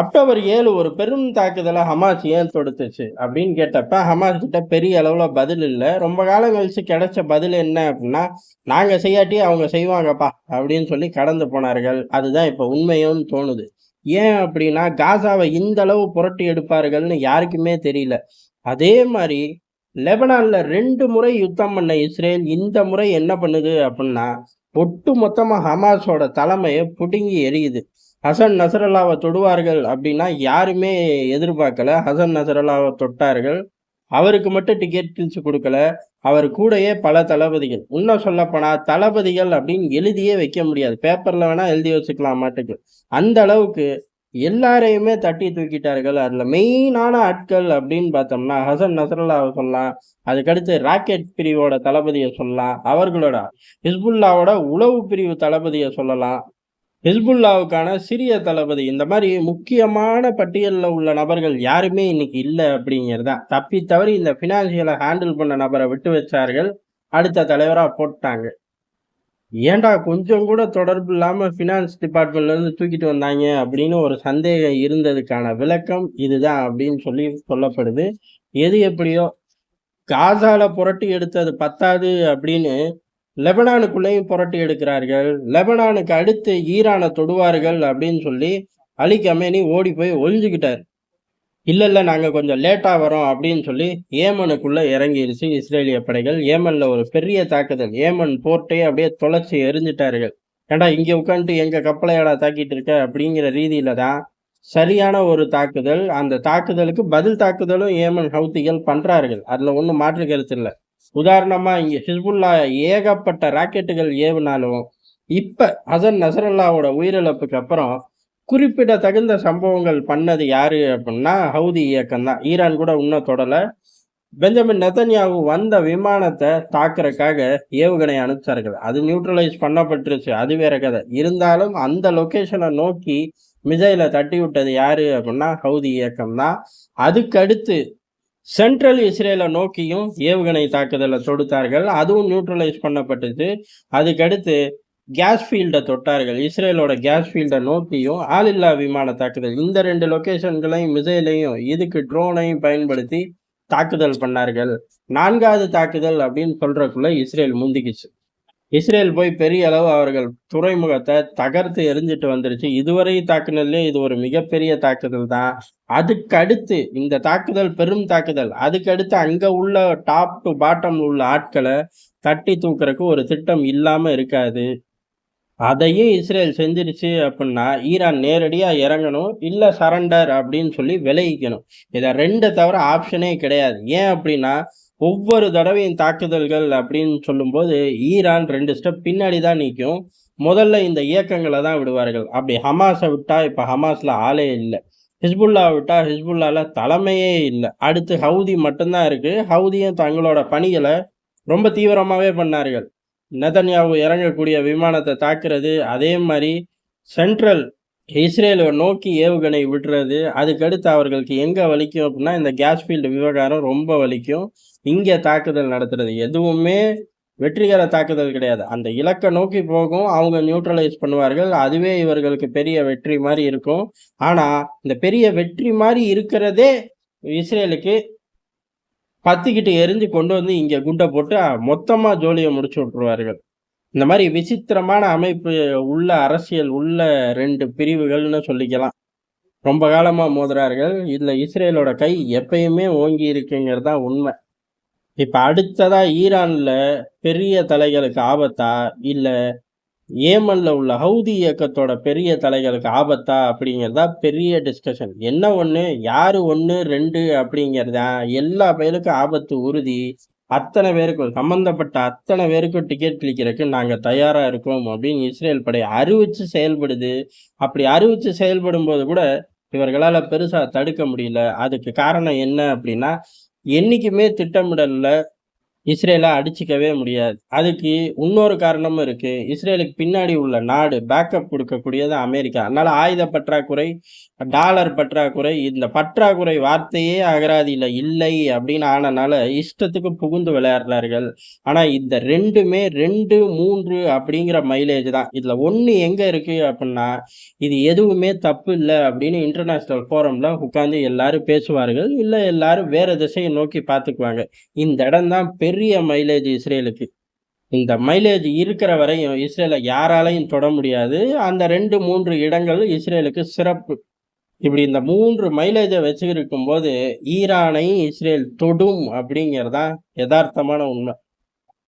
October ஏழு ஒரு பெரும் தாக்குதலை ஹமாஸ் ஏன் தொடுத்துச்சு அப்படின்னு கேட்டப்ப ஹமாஸ் கிட்ட பெரிய அளவுல பதில் இல்லை. ரொம்ப காலம் கழிச்சு கிடைச்ச பதில் என்ன அப்படின்னா நாங்க செய்யாட்டி அவங்க செய்வாங்கப்பா அப்படின்னு சொல்லி கடந்து போனார்கள். அதுதான் இப்ப உண்மையும் தோணுது. ஏன் அப்படின்னா காசாவை இந்த அளவு புரட்டி எடுப்பார்கள்னு யாருக்குமே தெரியல. அதே மாதிரி லெபனான்ல ரெண்டு முறை யுத்தம் பண்ண இஸ்ரேல் இந்த முறை என்ன பண்ணுது அப்படின்னா ஒட்டு மொத்தமா ஹமாஸோட தலைமையை புடுங்கி எரியுது ஹசன் நசரல்லாவை தொடுவார்கள் அப்படின்னா யாருமே எதிர்பார்க்கல. ஹசன் நசரல்லாவை தொட்டார்கள். அவருக்கு மட்டும் டிக்கெட் கிழிச்சு கொடுக்கல. அவர் கூடயே பல தளபதிகள். இன்னும் சொல்லப்போனா தளபதிகள் அப்படின்னு எழுதியே வைக்க முடியாது. பேப்பரில் வேணால் எழுதி வச்சுக்கலாம் மாட்டுக்கு. அந்த அளவுக்கு எல்லாரையுமே தட்டி தூக்கிட்டார்கள். அதில் மெயினான ஆட்கள் அப்படின்னு பார்த்தோம்னா ஹசன் நசரல்லாவை சொல்லலாம். அதுக்கடுத்து ராக்கெட் பிரிவோட தளபதியை சொல்லலாம். அவர்களோட ஹிஸ்புல்லாவோட உளவு பிரிவு தளபதியை சொல்லலாம். ஹிஸ்புல்லாவுக்கான சிறிய தளபதி. இந்த மாதிரி முக்கியமான பட்டியலில் உள்ள நபர்கள் யாருமே இன்னைக்கு இல்லை அப்படிங்கிறதா? தப்பி தவறி இந்த ஃபினான்சியலை ஹேண்டில் பண்ண நபரை விட்டு வச்சார்கள். அடுத்த தலைவராக போட்டாங்க. ஏன்டா கொஞ்சம் கூட தொடர்பு இல்லாமல் ஃபினான்ஸ் டிபார்ட்மெண்ட்லேருந்து தூக்கிட்டு வந்தாங்க அப்படின்னு ஒரு சந்தேகம் இருந்ததுக்கான விளக்கம் இதுதான் அப்படின்னு சொல்லி சொல்லப்படுது. எது எப்படியோ காசால புரட்டி எடுத்தது பத்தாது அப்படின்னு லெபனானுக்குள்ளேயும் புரட்டி எடுக்கிறார்கள். லெபனானுக்கு அடுத்து ஈரானை தொடுவார்கள் அப்படின்னு சொல்லி அலி கமேனி ஓடி போய் ஒளிஞ்சுக்கிட்டார். இல்லை இல்லை நாங்கள் கொஞ்சம் லேட்டாக வரோம் அப்படின்னு சொல்லி ஏமனுக்குள்ளே இறங்கிருச்சு இஸ்ரேலிய படைகள். ஏமனில் ஒரு பெரிய தாக்குதல். ஏமன் போர்ட்டே அப்படியே தொலைச்சி எரிஞ்சிட்டார்கள். ஏண்டா இங்கே உட்காந்துட்டு எங்கள் கப்பலையாடா தாக்கிட்டு இருக்க? அப்படிங்கிற ரீதியில தான் சரியான ஒரு தாக்குதல். அந்த தாக்குதலுக்கு பதில் தாக்குதலும் ஏமன் ஹவுத்திகள் பண்ணுறார்கள் அதில் ஒன்றும் மாற்று கருத்து இல்லை. உதாரணமா இங்க ஹிஸ்புல்லா ஏகப்பட்ட ராக்கெட்டுகள் ஏவுனாலும் இப்ப ஹசன் நசரல்லாவோட உயிரிழப்புக்கு அப்புறம் குறிப்பிட தகுந்த சம்பவங்கள் பண்ணது யாரு அப்படின்னா ஹவுதி இயக்கம் தான் ஈரான் கூட இன்னும் தொடல. பெஞ்சமின் நெத்தன்யாவு வந்த விமானத்தை தாக்குறதுக்காக ஏவுகணை அனுப்பிச்சார்கள் அது நியூட்ரலைஸ் பண்ணப்பட்டுருச்சு. அது வேற கதை. இருந்தாலும் அந்த லொக்கேஷனை நோக்கி மிசைலை தட்டி விட்டது யாரு அப்படின்னா ஹவுதி இயக்கம் தான் அதுக்கடுத்து சென்ட்ரல் இஸ்ரேலை நோக்கியும் ஏவுகணை தாக்குதலை தொடுத்தார்கள். அதுவும் நியூட்ரலைஸ் பண்ணப்பட்டது. அதுக்கடுத்து கேஸ் ஃபீல்டை தொட்டார்கள். இஸ்ரேலோட கேஸ் ஃபீல்டை நோக்கியும் ஆளில்லா விமான தாக்குதல். இந்த ரெண்டு லொக்கேஷன்களையும் மிசைலையும் இதுக்கு ட்ரோனையும் பயன்படுத்தி தாக்குதல் பண்ணார்கள். நான்காவது தாக்குதல் அப்படின்னு சொல்றதுக்குள்ள இஸ்ரேல் முந்திக்குச்சு. இஸ்ரேல் போய் பெரிய அளவு அவர்கள் துறைமுகத்தை தகர்த்து எரிஞ்சிட்டு வந்துருச்சு. இதுவரை தாக்குதல்லே இது ஒரு மிகப்பெரிய தாக்குதல் தான். அதுக்கடுத்து இந்த தாக்குதல் பெரும் தாக்குதல். அதுக்கு அடுத்து உள்ள டாப் டு பாட்டம் உள்ள ஆட்களை தட்டி தூக்குறக்கு ஒரு திட்டம் இல்லாமல் இருக்காது. அதையும் இஸ்ரேல் செஞ்சிருச்சு அப்படின்னா ஈரான் நேரடியாக இறங்கணும் இல்லை சரண்டர் அப்படின்னு சொல்லி விளைவிக்கணும் இதை ரெண்டு தவிர ஆப்ஷனே கிடையாது. ஏன் அப்படின்னா ஒவ்வொரு தடவையும் தாக்குதல்கள் அப்படின்னு சொல்லும்போது ஈரான் ரெண்டு ஸ்டெப் பின்னாடி தான் நிற்கும். முதல்ல இந்த இயக்கங்களை தான் விடுவார்கள். அப்படி ஹமாஸை விட்டால் இப்போ ஹமாஸில் ஆளே இல்லை. ஹிஸ்புல்லா விட்டால் ஹிஸ்புல்லாவில் தலைமையே இல்லை. அடுத்து ஹவுதி மட்டும்தான் இருக்குது ஹவுதியும் தங்களோட பணிகளை ரொம்ப தீவிரமாகவே பண்ணார்கள். நெதன்யாவு இறங்கக்கூடிய விமானத்தை தாக்குறது அதே மாதிரி சென்ட்ரல் இஸ்ரேலை நோக்கி ஏவுகணை விடுறது அதுக்கடுத்து அவர்களுக்கு எங்கே வலிக்கும் அப்படின்னா இந்த கேஸ் ஃபீல்டு விவகாரம் ரொம்ப வலிக்கும். இங்கே தாக்குதல் நடத்துறது. எதுவுமே வெற்றிகர தாக்குதல் கிடையாது. அந்த இலக்கை நோக்கி போகும். அவங்க நியூட்ரலைஸ் பண்ணுவார்கள். அதுவே இவர்களுக்கு பெரிய வெற்றி மாதிரி இருக்கும். ஆனால் இந்த பெரிய வெற்றி மாதிரி இருக்கிறதே இஸ்ரேலுக்கு பத்துக்கிட்டு எரிஞ்சு கொண்டு வந்து இங்கே குண்டை போட்டு மொத்தமாக ஜோலியை முடிச்சு விட்ருவார்கள் இந்த மாதிரி விசித்திரமான அமைப்பு உள்ள அரசியல் உள்ள ரெண்டு பிரிவுகள்னு சொல்லிக்கலாம். ரொம்ப காலமாக மோதுறார்கள். இதில் இஸ்ரேலோட கை எப்பயுமே ஓங்கி இருக்குங்கிறது தான் உண்மை. இப்போ அடுத்ததாக ஈரானில் பெரிய தலைகளுக்கு ஆபத்தா? இல்லை ஏமனில் உள்ள ஹவுதி இயக்கத்தோட பெரிய தலைகளுக்கு ஆபத்தா? அப்படிங்கிறதா பெரிய டிஸ்கஷன் என்ன ஒன்று யார் ஒன்று ரெண்டு? அப்படிங்கிறதா? எல்லா பேருக்கும் ஆபத்து உறுதி. அத்தனை பேருக்கும் சம்பந்தப்பட்ட அத்தனை பேருக்கும் டிக்கெட் கிளிக்கிறதுக்கு நாங்கள் தயாராக இருக்கோம் அப்படின்னு இஸ்ரேல் படை அறிவிச்சு செயல்படுது. அப்படி அறிவிச்சு செயல்படும் போது கூட இவர்களால் பெருசாக தடுக்க முடியல. அதுக்கு காரணம் என்ன அப்படின்னா என்னைக்குமே திட்டமிடலில் இஸ்ரேலை அடிச்சுக்கவே முடியாது. அதுக்கு இன்னொரு காரணமும் இருக்குது இஸ்ரேலுக்கு பின்னாடி உள்ள நாடு பேக்கப் கொடுக்கக்கூடியது அமெரிக்கா. அதனால் ஆயுத பற்றாக்குறை, டாலர் பற்றாக்குறை, இந்த பற்றாக்குறை வார்த்தையே அகராதியில் இல்லை அப்படின்னு ஆனனால இஷ்டத்துக்கு புகுந்து விளையாடுறார்கள். ஆனால் இந்த 2மே 2, 3 அப்படிங்கிற மைலேஜ் தான். இதில் ஒன்று எங்கே இருக்குது அப்படின்னா இது எதுவுமே தப்பு இல்லை அப்படின்னு இன்டர்நேஷனல் ஃபோரமில் உட்காந்து எல்லாரும் பேசுவார்கள். இல்லை எல்லாரும் வேறு திசையை நோக்கி பார்த்துக்குவாங்க. இந்த இடம் தான் பெரிய மைலேஜ் இஸ்ரேலுக்கு. இந்த மைலேஜ் இருக்கிற வரையும் இஸ்ரேலை யாராலையும் தொட முடியாது. அந்த 2, 3 இடங்கள் இஸ்ரேலுக்கு சிறப்பு. இப்படி இந்த மூன்று மைலேஜை வச்சுருக்கும் போது ஈரானை இஸ்ரேல் தொடும் அப்படிங்கிறதான் தான் எதார்த்தமான